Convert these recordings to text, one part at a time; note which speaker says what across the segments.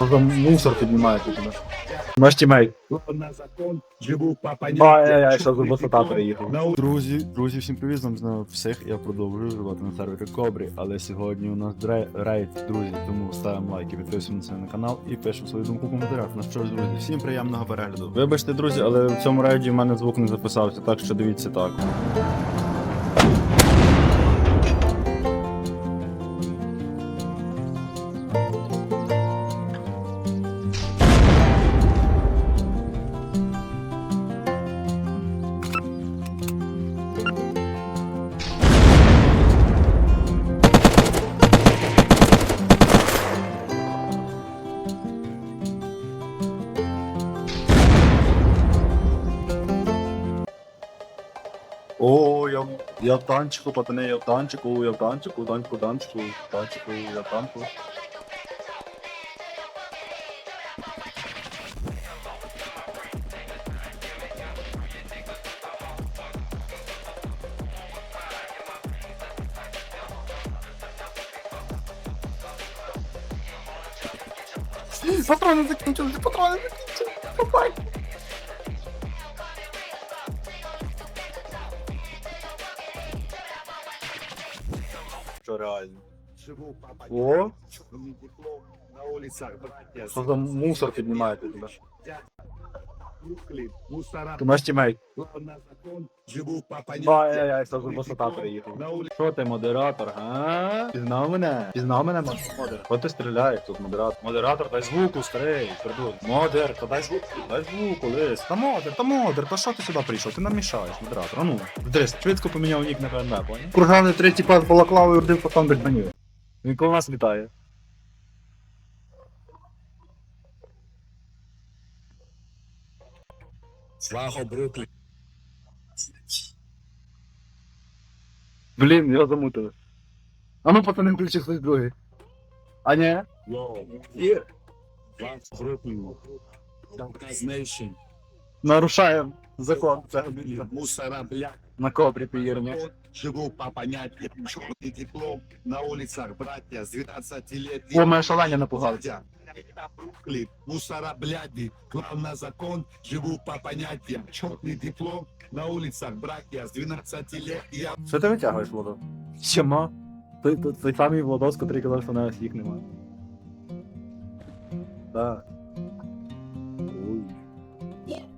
Speaker 1: За мусор піднімаєте туди? Наш тімейт.
Speaker 2: на закон, живу по
Speaker 1: Ай-яй-яй, що за висота приїхав.
Speaker 3: Друзі, друзі, всім привіт, з вами знову всіх. Я продовжую живати на сервері Кобрі, але сьогодні у нас дре- рейд, друзі, тому ставимо лайки, підписуємося на канал і пишемо свою думку в коментарях. Ну що ж, друзі, всім приємного перегляду. Вибачте, друзі, але в цьому рейді в мене звук не записався, так що дивіться так. Я, в- танчику, пацани, я в танчику, я в танчику. Патрони закінчилися, патрони закінчилися. Що реально?
Speaker 1: О,
Speaker 2: на улицах,
Speaker 1: що за мусор поднимает туди? Ти
Speaker 2: по
Speaker 1: Ай-яй-яй, що за висота приїхав. Що ти, модератор, а? Пізнав мене? Пізнав мене, модер? От ти стріляєш тут, модератор. Модератор, дай звуку, старий, пердун. Модер, та дай звуку, дай звуку, лис. Та модер, та модер, та що ти сюди прийшов? Ти нам мішаєш, модератор. А ну, дивись, швидко поміняв нік на ПНБ, поняв? Курганий третій пас балаклавою родив потім бельманів. Він коло нас літає.
Speaker 2: Сваго Бруклін.
Speaker 1: Блін, його замутили. А ну, пацани, включи хтось другий. А ні?
Speaker 2: Йоу, Бруклин. Кавказ Nation.
Speaker 1: Нарушаємо закон. Це
Speaker 2: Мусора, блядь.
Speaker 1: на кобрі пірні.
Speaker 2: Живу по понятиям, черный диплом на улицах, братья, с 12 лет.
Speaker 1: О, моє шалення напугали.
Speaker 2: Братья, это Бруклин, мусора, бляди, клан на закон, живу по понятиям, черный диплом на улицах, братья, с 12 лет. Я
Speaker 1: Що ти витягуєш воду? Чому? Той, той, той самий Владос, котрий казав, що у нас їх немає. Так. Ой.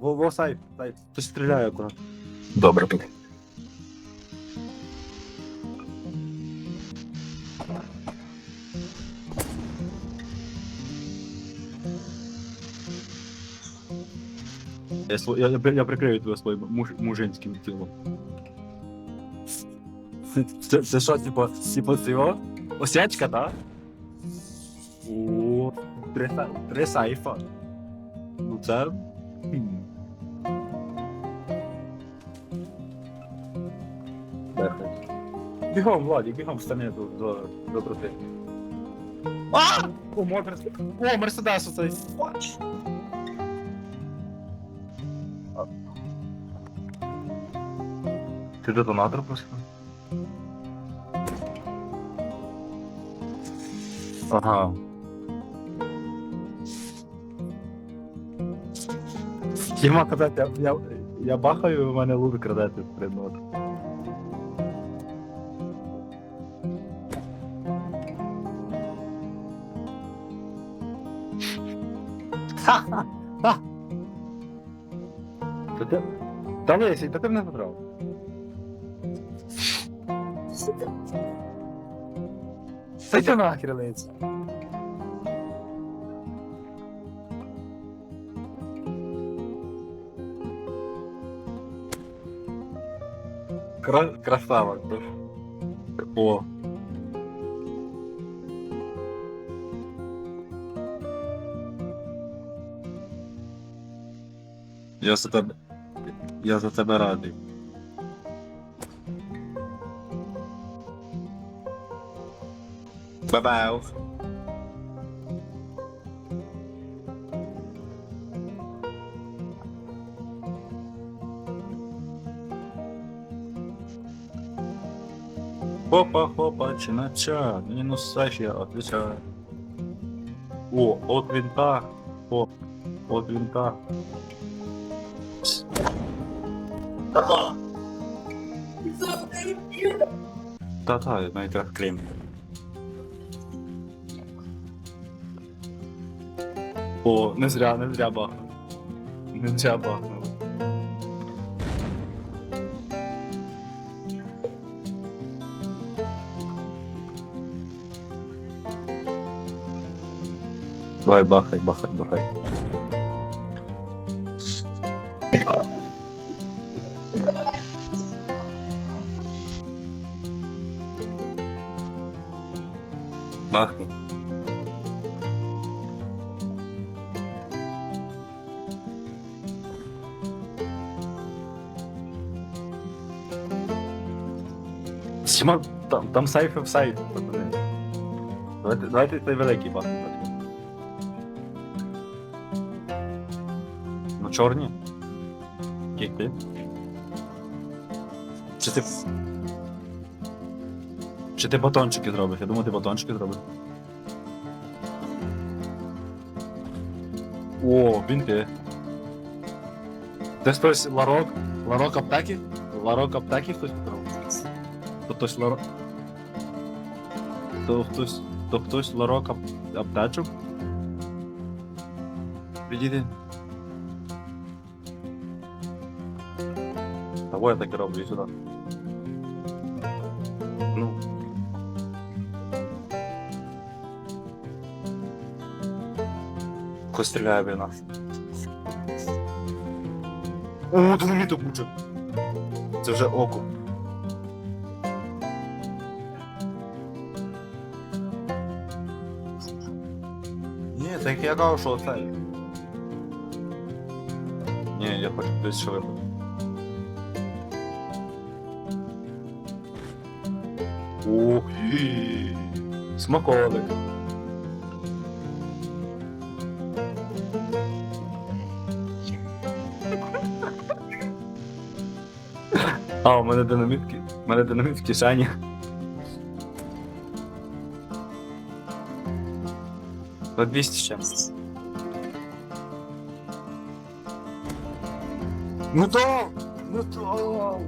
Speaker 1: Во, во, сайт, сайт. Хтось стріляє акуратно. Добре, блін. Я, сво- я, я, я прикрию тебе своїм муж, мужинським тілом. Це, це, що, типу, типу цього? Осячка, да? О, три, са- три сайфа. Ну це. хм. Бігом, Владик, бігом стане до, до, до брати. А! О, мой мерседес. О, мерседес оцей. Ти детонатор просто? Ага. Тіма казати, я, я, я бахаю, і в мене лук крадеться предмет. Ха-ха-ха! Та ти... Та Лесі, та ти мене забрав. Йди нахер, Лесі. Кра... Красава. О. Я за тебе. Я за тебе радий. Бабау. Хопа, хопа, чинача, минус Сафия, отвечаю. О, от винта. О, от винта. Та-та, навіть крім. О, не зря, не зря бахнув. Не зря бахнув. Давай, бахай, бахай, бахай. Бахни. Сіма, там, там сейф в сейф, пацани. Давайте, давайте той великий бахнемо. Ну, чорні? Які? Чи ти. Чи ти батончики зробиш? Я думаю, ти батончики зробиш. О, бінти. Це хтось ларок? Ларок аптеки? Ларок аптеки хтось хтось ларок. То хтось. То хтось ларок ап- аптечок? Підійди. Того я так і роблю сюди. Ну. Хто стріляє біля нас? О, динаміту куча. Це вже око. Ні, так я кажу, що це. Ні, я хочу десь ще випити. Ух, смаколик. А, у мене динамітки. У мене динаміт в кишені. За 200 ще. Ну то! Ну то!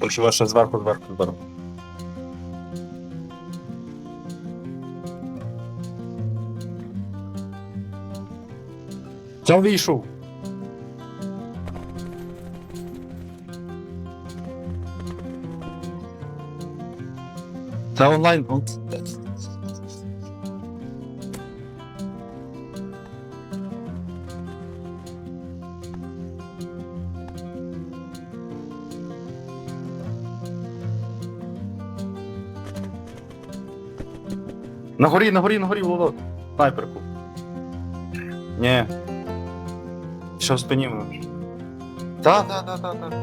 Speaker 1: Ваше зверху, зверху, зверху. Це вийшов. Це онлайн. На горі, на горі, на горі, Володо. Снайперку. Ні. Що в спині? Так, так, так, так,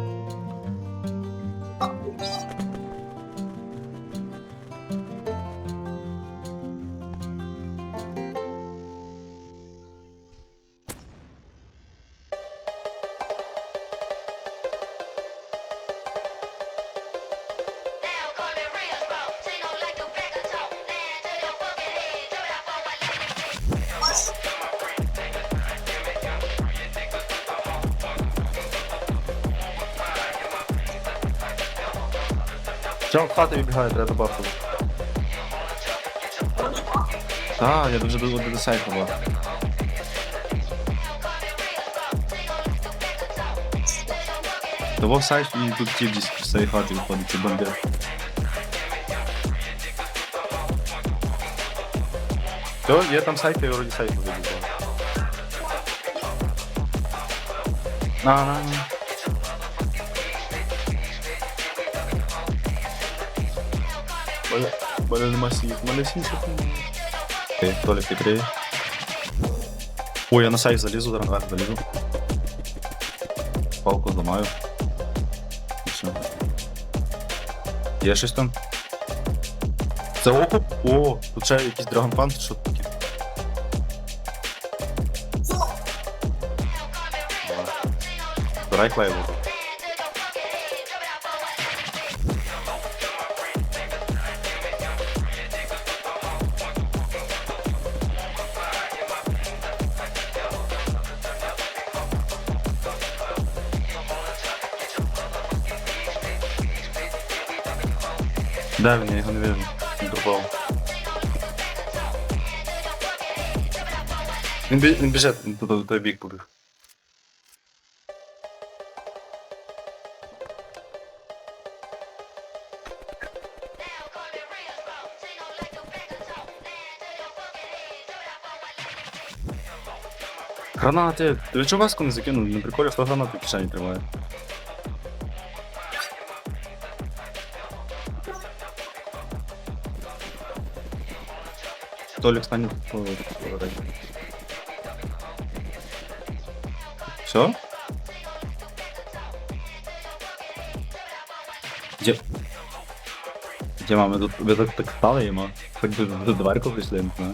Speaker 1: Чого в хати вибігає, треба добавити. Так, я дуже довго до сейфу був. Того сайт і тут ті десь з цієї виходить, ці бомби. То, є там сайт, я вроді сайт вибігав. На, на, на. мене, мене нема сініх, мене сініх. Окей, Толік, ти кривий. Ой, я на сайт залізу, зараз залізу. Палку зламаю. І все. Є щось там? Це окуп? О, тут ще якийсь драгонпант, що таке. Збирай клейбл. Де він, я його не вижу. Пропав. Він, бі... він біжить, туди, в той бік побіг. Гранати! Ти чого маску не закинув? На приколі хто гранати в кишені тримає. Толік стане. Все? Где? Где мама? тут, ви тут так стали, Діма? Так до дверку прийшли, не знаю.